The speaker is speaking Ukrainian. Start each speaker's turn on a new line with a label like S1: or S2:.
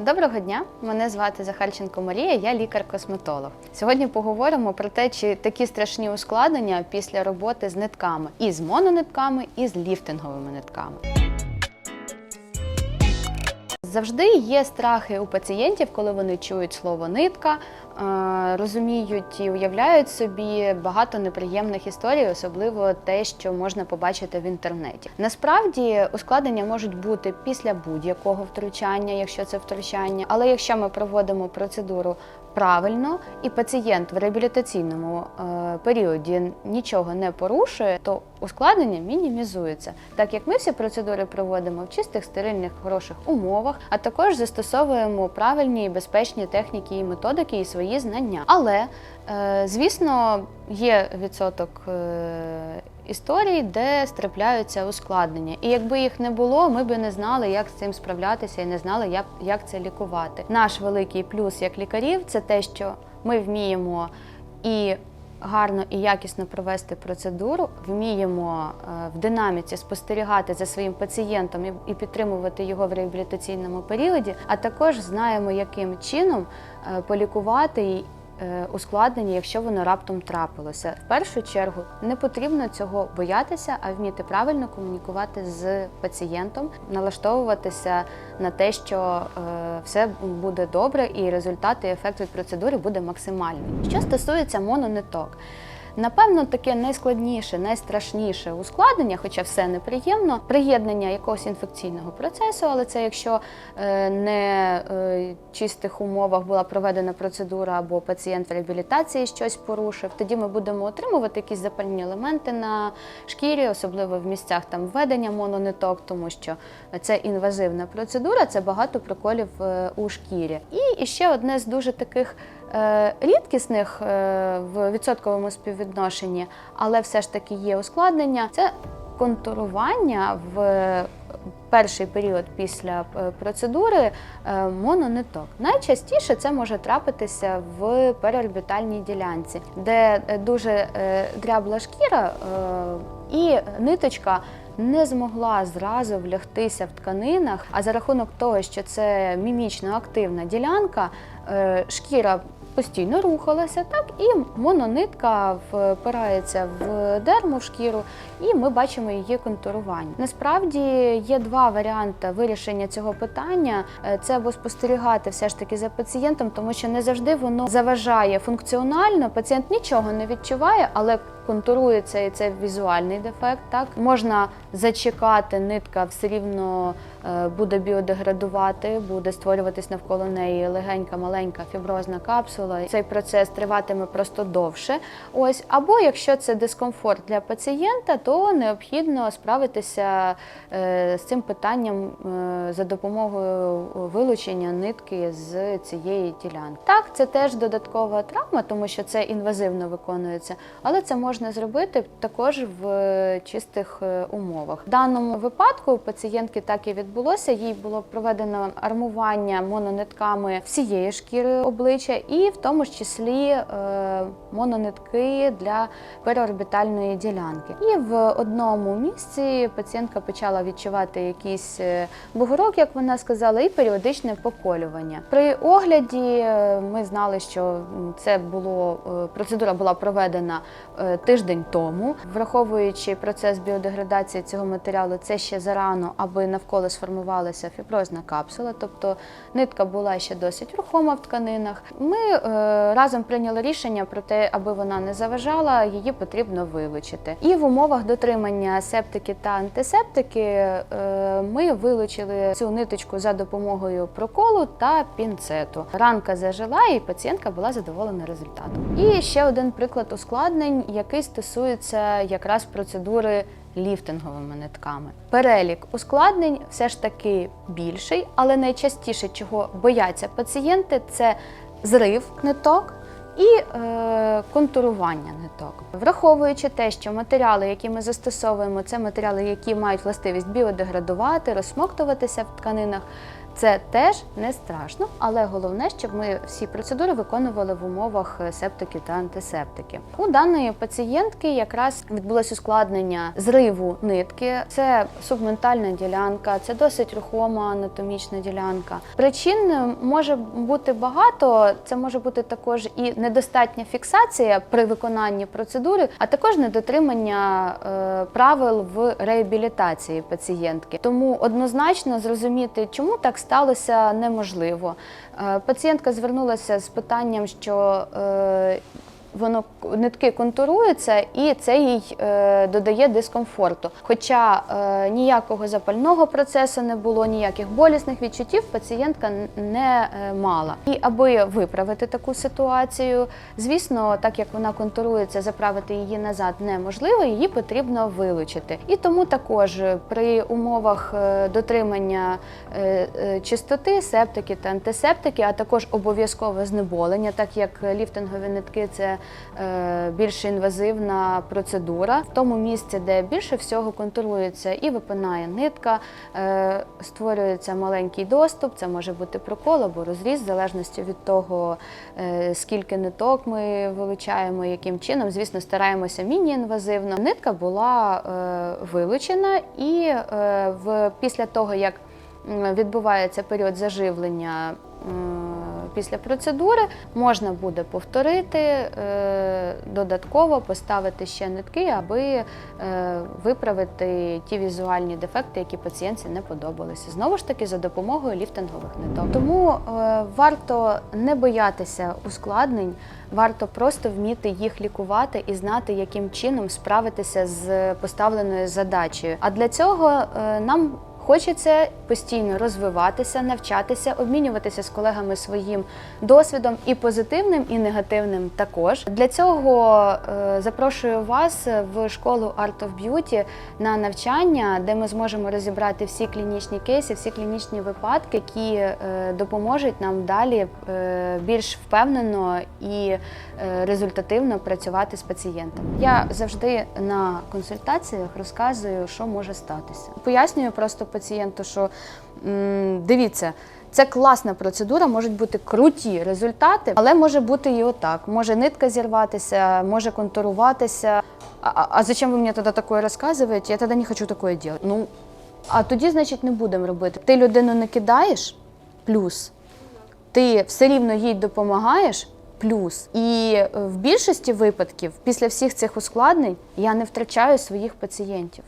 S1: Доброго дня, мене звати Захарченко Марія, я лікар-косметолог. Сьогодні поговоримо про те, чи такі страшні ускладнення після роботи з нитками, і з мононитками, і з ліфтинговими нитками. Завжди є страхи у пацієнтів, коли вони чують слово нитка, розуміють і уявляють собі багато неприємних історій, особливо те, що можна побачити в інтернеті. Насправді ускладнення можуть бути після будь-якого втручання, якщо це втручання. Але якщо ми проводимо процедуру правильно і пацієнт в реабілітаційному е, періоді нічого не порушує, то ускладнення мінімізується, так як ми всі процедури проводимо в чистих, стерильних, хороших умовах, а також застосовуємо правильні і безпечні техніки і методики і свої знання. Але, е, звісно, є відсоток. Історій, де трапляються ускладнення, і якби їх не було, ми б не знали, як з цим справлятися, і не знали, як, як це лікувати. Наш великий плюс як лікарів це те, що ми вміємо і гарно і якісно провести процедуру, вміємо е, в динаміці спостерігати за своїм пацієнтом і, підтримувати його в реабілітаційному періоді, а також знаємо, яким чином е, полікувати ускладнення, якщо воно раптом трапилося. В першу чергу не потрібно цього боятися, а вміти правильно комунікувати з пацієнтом, налаштовуватися на те, що е, все буде добре, і результат і ефект від процедури буде максимальний. Що стосується монониток. Напевно, таке найскладніше, найстрашніше ускладнення, хоча все неприємно, приєднання якогось інфекційного процесу, але це якщо е, не е, чистих умовах була проведена процедура або пацієнт в реабілітації щось порушив, тоді ми будемо отримувати якісь запальні елементи на шкірі, особливо в місцях там введення монониток, тому що це інвазивна процедура, це багато проколів е, у шкірі. І ще одне з дуже таких рідкісних е, в відсотковому співвідношенні, але все ж таки є ускладнення. Це контурування в перший період після е, процедури е, монониток. Найчастіше це може трапитися в переорбітальній ділянці, де е, дуже е, дрябла шкіра е, і ниточка. Не змогла зразу влягтися в тканинах, а за рахунок того, що це мімічно активна ділянка, е, шкіра постійно рухалася, так і мононитка впирається в дерму в шкіру, і ми бачимо її контурування. Насправді є два варіанти вирішення цього питання: Е, це або спостерігати все ж таки за пацієнтом, тому що не завжди воно заважає функціонально. Пацієнт нічого не відчуває, але контурується і це візуальний дефект. Так можна зачекати, нитка все рівно буде біодеградувати, буде створюватись навколо неї легенька, маленька фіброзна капсула. Цей процес триватиме просто довше. Ось, або якщо це дискомфорт для пацієнта, то необхідно справитися е, з цим питанням е, за допомогою вилучення нитки з цієї ділянки. Так, це теж додаткова травма, тому що це інвазивно виконується, але це можна зробити також в чистих е, умовах. В даному випадку пацієнтки так і відбулося. Їй було проведено армування мононитками всієї шкіри обличчя, і в тому ж числі е, мононитки для переорбітальної ділянки. І в одному місці пацієнтка почала відчувати якийсь е, бугорок, як вона сказала, і періодичне поколювання. При огляді е, ми знали, що це було процедура була проведена тиждень тому, враховуючи процес біодеградації цього матеріалу, це ще зарано, аби навколо сформувалася фіброзна капсула, тобто нитка була ще досить рухома в тканинах. Ми е, разом прийняли рішення про те, аби вона не заважала, її потрібно вилучити. І в умовах дотримання септики та антисептики е, ми вилучили цю ниточку за допомогою проколу та пінцету. Ранка зажила, і пацієнтка була задоволена результатом. І ще один приклад ускладнень, який стосується якраз процедури ліфтинговими нитками. Перелік ускладнень все ж таки більший, але найчастіше, чого бояться пацієнти, це зрив ниток. І е, контурування ниток, враховуючи те, що матеріали, які ми застосовуємо, це матеріали, які мають властивість біодеградувати, розсмоктуватися в тканинах. Це теж не страшно, але головне, щоб ми всі процедури виконували в умовах е, септиків та антисептиків. У даної пацієнтки якраз відбулось ускладнення зриву нитки. Це субментальна ділянка, це досить рухома анатомічна ділянка. Причин е, може бути багато. Це може бути також і недостатня фіксація при виконанні процедури, а також недотримання е, правил в реабілітації пацієнтки. Тому однозначно зрозуміти, чому так неможливо. Е, Пацієнтка звернулася з питанням, що е, воно нитки контуруються, і це їй е, додає дискомфорту. Хоча е, ніякого запального процесу не було, ніяких болісних відчуттів пацієнтка не е, мала. І аби виправити таку ситуацію, звісно, так як вона контурується, заправити її назад неможливо, її потрібно вилучити. І тому також при умовах е, дотримання е, е, чистоти, септики та антисептики, а також обов'язкове знеболення, так як ліфтингові нитки це більш інвазивна процедура. В тому місці, де більше всього контурується і випинає нитка, е, створюється маленький доступ, це може бути прокол або розріз, в залежності від того, е, скільки ниток ми вилучаємо, яким чином. Звісно, стараємося міні-інвазивно. Нитка була е, вилучена, і е, в, після того, як відбувається період заживлення. Після процедури можна буде повторити е, додатково, поставити ще нитки, аби е, виправити ті візуальні дефекти, які пацієнтці не подобалися. Знову ж таки, за допомогою ліфтингових ниток. Тому е, варто не боятися ускладнень, варто просто вміти їх лікувати і знати, яким чином справитися з поставленою задачею. А для цього нам Хочеться постійно розвиватися, навчатися, обмінюватися з колегами своїм досвідом і позитивним, і негативним також. Для цього е, запрошую вас в школу Art of Beauty на навчання, де ми зможемо розібрати всі клінічні кейси, всі клінічні випадки, які е, допоможуть нам далі е, більш впевнено і результативно працювати з пацієнтами. Я завжди на консультаціях розказую, що може статися. Пояснюю просто пацієнту, що дивіться. Це класна процедура, можуть бути круті результати, але може бути і отак. Може нитка зірватися, може контуруватися. А, а, зачем ви мені тоді таке розказуєте? Я тоді не хочу таке робити. Ну, а тоді, значить, не будемо робити. Ти людину не кидаєш плюс. Ти все рівно їй допомагаєш плюс. І е, в більшості випадків, після всіх цих ускладнень, я не втрачаю своїх пацієнтів.